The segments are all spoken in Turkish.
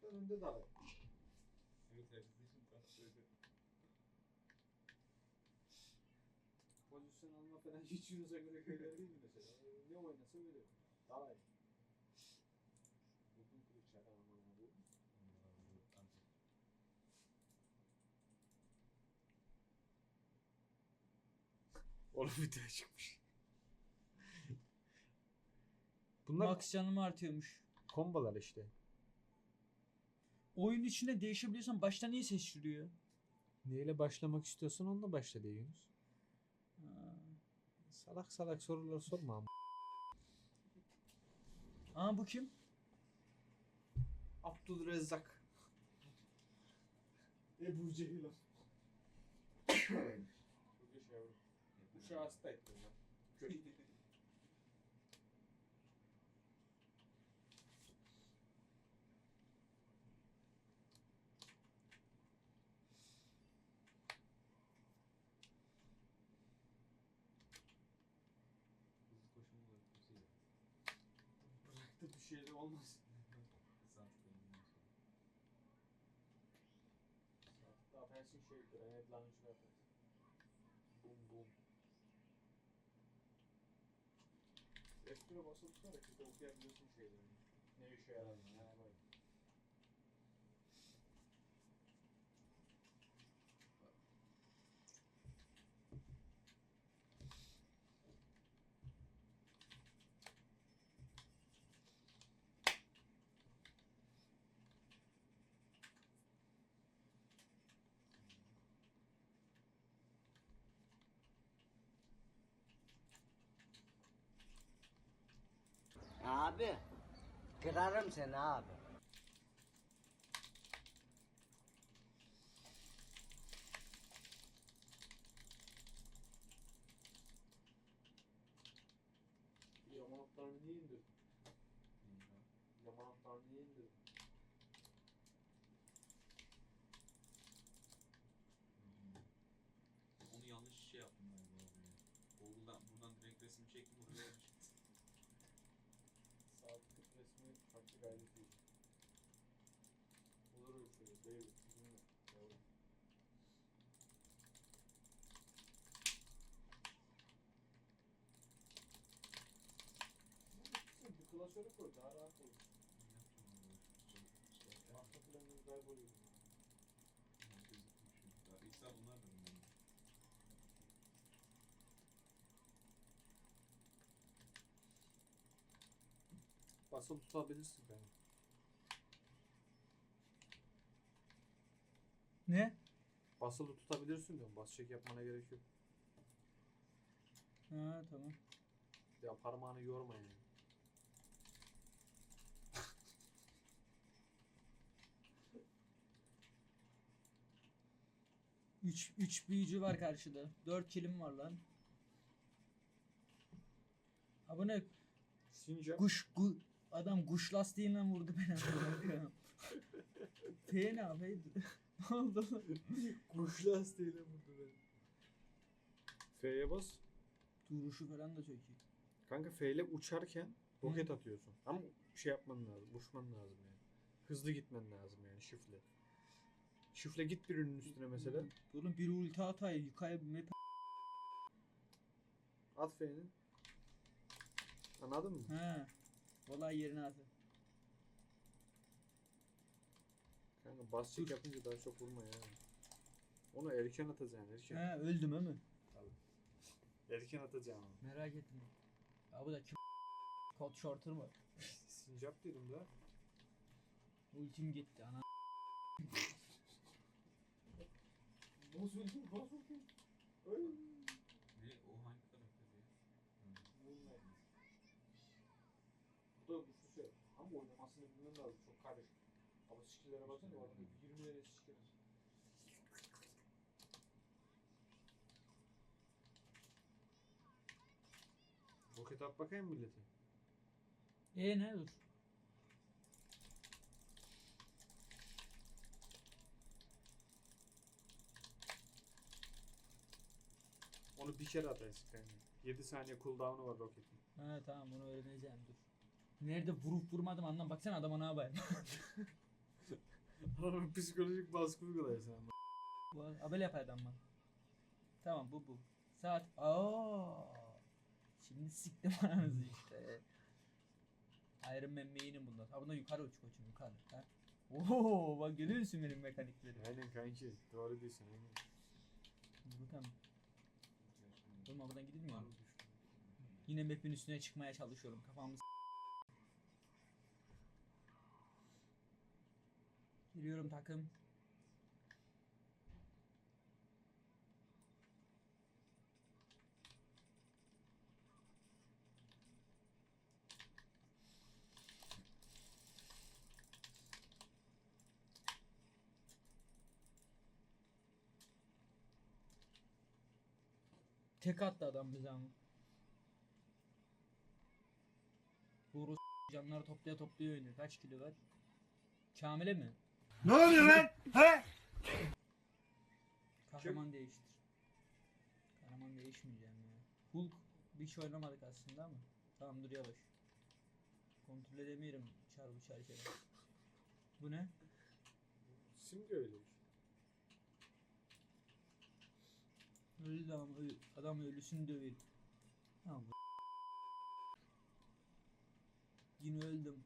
Tanktan önde daha. Evet evet. Bizim tankları. Pozisyon alma falan hiç Yunus'a göre şeyler değil mi mesela? Ne oynasa öyle. Daha iyi. Uzun kılıç çakar ama bu. Oğlum video çıkmış. Bunlar Max canımı artıyormuş. kombalar işte. Oyun içinde değişebiliyorsan başta niye seçiliyor? Neyle başlamak istiyorsan onunla başla diye Yunus. Ha. Salak salak sorular sorma ama. Aa bu kim? Abdülrezzak. Ebu Cehil. Çok yaşa yavrum. Uşağı hasta ettim ben. Kötü. Hızlı koşumu da yapıyorsun ya. Şey. Saat koyuyorum. Daha pensin şey granit launcher yapar. Bum bum. F1'e basılı tutarak işte okuyabiliyorsun şeylerini. Ne işe yaradığını yani böyle. Abi, kırarım seni abi. Yaman atlarını niye indirdin? Yaman atlarını niye indirdin? Onu yanlış şey yaptım galiba abi ya. Google'dan buradan direkt resim çektim oraya çıktı. Sabit resmi farklı gayret değil. Olur öyle şey. Değil. Sen bir klasöre koy daha rahat olur. Arka planını kayboluyor. Basılı tutabilirsin beni. Ne? Basılı tutabilirsin diyorum. Bas çek yapmana gerek yok. Ha tamam. Ya parmağını yorma yani. Üç, üç büyücü var karşıda. Dört kilim var lan. Ha bu ne? Sincap. Kuş, gu, adam kuş lastiğiyle vurdu beni. F ne abi? ne oldu? Kuş lastiğiyle vurdu beni. F'ye bas. Duruşu falan da çok iyi. Kanka F ile uçarken roket atıyorsun. Ama şey yapman lazım. Uçman lazım yani. Hızlı gitmen lazım yani şifle. Şifle git birinin üstüne mesela. Oğlum bir ulti atayı yukarı map At F'ni. Anladın mı? Ha. Vallahi yerine atı. Kanka bas çek Dur. yapınca daha çok vurma ya. Onu erken atacaksın erken. Ha öldüm he mi? Erken atacaksın onu. Merak ettim. Ya bu da kim Kod shorter mı? Sincap dedim da. Ultim gitti ana. Nasıl öldün? Nasıl öldün? Öyle. Ne? O hangi karakter ya? Moonlight. Bu da güçlü şey. Ama oynamasını bilmem lazım. Çok karışık. Ama skill'lere baksana. Orada 20 lira skill. Roket at bakayım millete. E ne dur? Onu bir kere atarsın kanka. 7 saniye cooldown'u var roketin. Ha tamam bunu öğreneceğim dur. Nerede vurup vurmadım anlam. Baksana adama ne yapayım. Adamın psikolojik baskı uyguluyorsun ama. Bu abel yapar adam. Tamam bu bu. Saat. Aa. Şimdi siktim ananızı işte. Iron Man main'im bunlar. Ha bundan yukarı uç koçum yukarı. Ha? Oo bak görüyor musun benim mekanikleri? Aynen kanki. Doğru diyorsun aynen. Bakalım. Oğlum buradan gidilmiyor mu? Yine map'in üstüne çıkmaya çalışıyorum. Kafamı s- Giriyorum takım. Tek attı adam bize ama. Bu Rus canları toplaya toplaya oynuyor. Kaç kilo var? Kamil'e mi? Ne oluyor lan? He? Kahraman değiştir. Kahraman değişmeyeceğim ya. Hulk bir şey oynamadık aslında ama. Tamam dur yavaş. Kontrol edemiyorum çarpı çarpı. Bu ne? Simge öyle işte. Öldü adam, adam ölüsünü dövüyor. Tamam. Yine öldüm.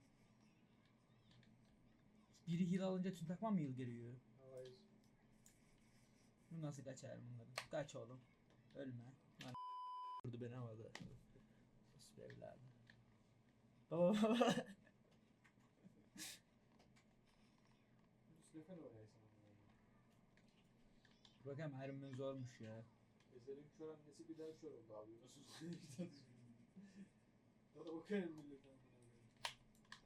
Biri heal alınca tüm takma mı heal geliyor? Hayır. Bu nasıl kaçar bunları? Kaç oğlum. Ölme. Lan vurdu beni havada. Sus evladım. Baba baba. Müslüfen oynayasın. Bakayım Iron Man zormuş ya. Ezel'in kör annesi bir daha kör oldu abi. Nasıl Ya da bakayım millet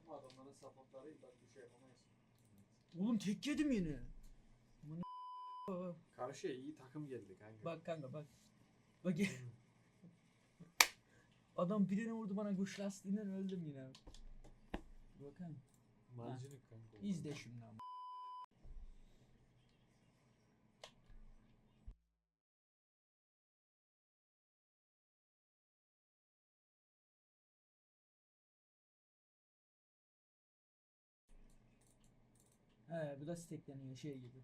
Ama adamların sapıkları bak bir şey yapamayız. Oğlum tek yedim yine. Ne? Karşıya iyi takım geldi kanka. Bak kanka bak. Bak. Adam birine vurdu bana kuş lastiğinden öldüm yine. Bakın. Mancınık kanka. İzle şimdi ama. He bu da stackleniyor şey gibi.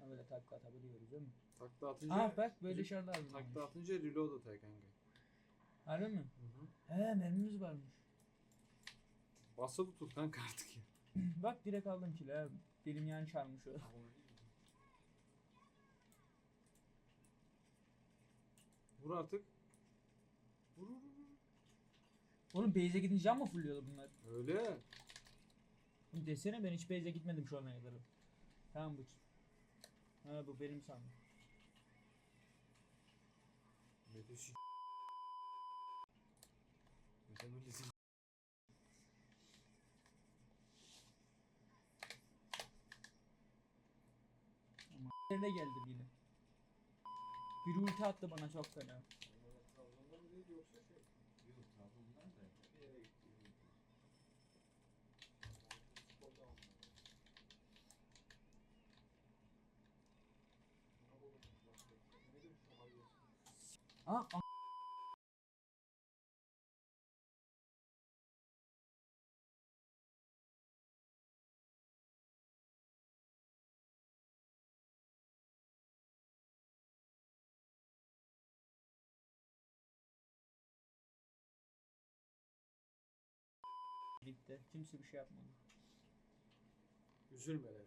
Ha böyle takla atabiliyoruz değil mi? Takla atınca Ah bak böyle şeyler lazım. takla atınca reload atıyor kanka. Harbi mi? Hı hı. He mermimiz varmış. Basılı tut kanka artık ya. Bak direkt aldım kilo ha. Benim yan çarmış o. Vur artık. Vur vur vur. Oğlum base'e gidince can mı fulluyordu bunlar? Öyle. Desene ben hiç base'e gitmedim şu ana kadar. Tamam bu. Ha bu benim sandım. Mete şi... Mete Nurlisi. Ama nerede geldim yine. Bir ulti attı bana çok fena. Trabzon'da mı değil yoksa şey? Yok Trabzon'dan da Bir yere gitti. Futbolda aldı. Ne oldu? Ne demiş o hayır? Aa, a-. Kimse bir şey yapmadı. Üzülme lan.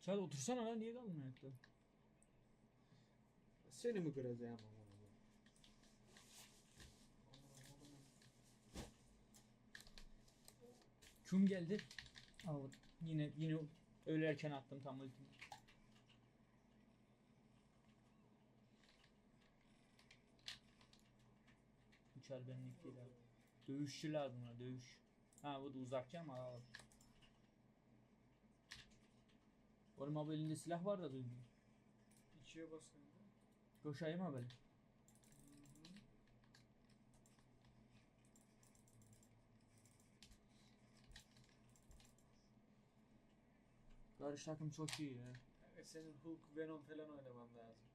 Çağat otursana lan niye kaldın ayakta? Seni mi kıracağım ama? Küm geldi. Al yine yine ölerken attım tam ultimi. Uçar benlik değil abi. Dövüşçü lazım ona dövüş. Ha bu da uzakça ama alalım. Oğlum abi elinde silah var da duymuyor. İkiye bas kanka. Koşayım abi. Karşı takım çok iyi ya. Kanka senin Hulk, Venom falan oynaman lazım.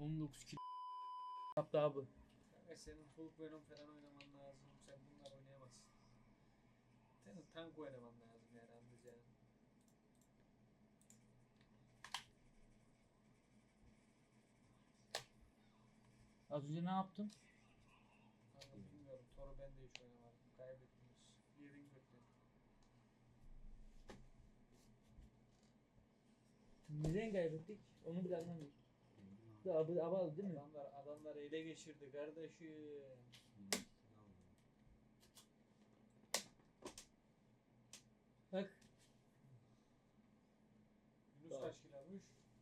19 kilo yaptı abi. Kanka senin Hulk, Venom falan oynaman lazım. Sen bunlar oynayamazsın. Senin tank oynaman lazım yani anlayacağın. Az önce ne yaptın? Kanka bilmiyorum. Toru ben de hiç oynamadım. Kaybettiniz. Yerin kötü. Neden kaybettik? Onu bile anlamıyorum. Abi, abi değil mi? Adamlar, adamlar ele geçirdi kardeşim.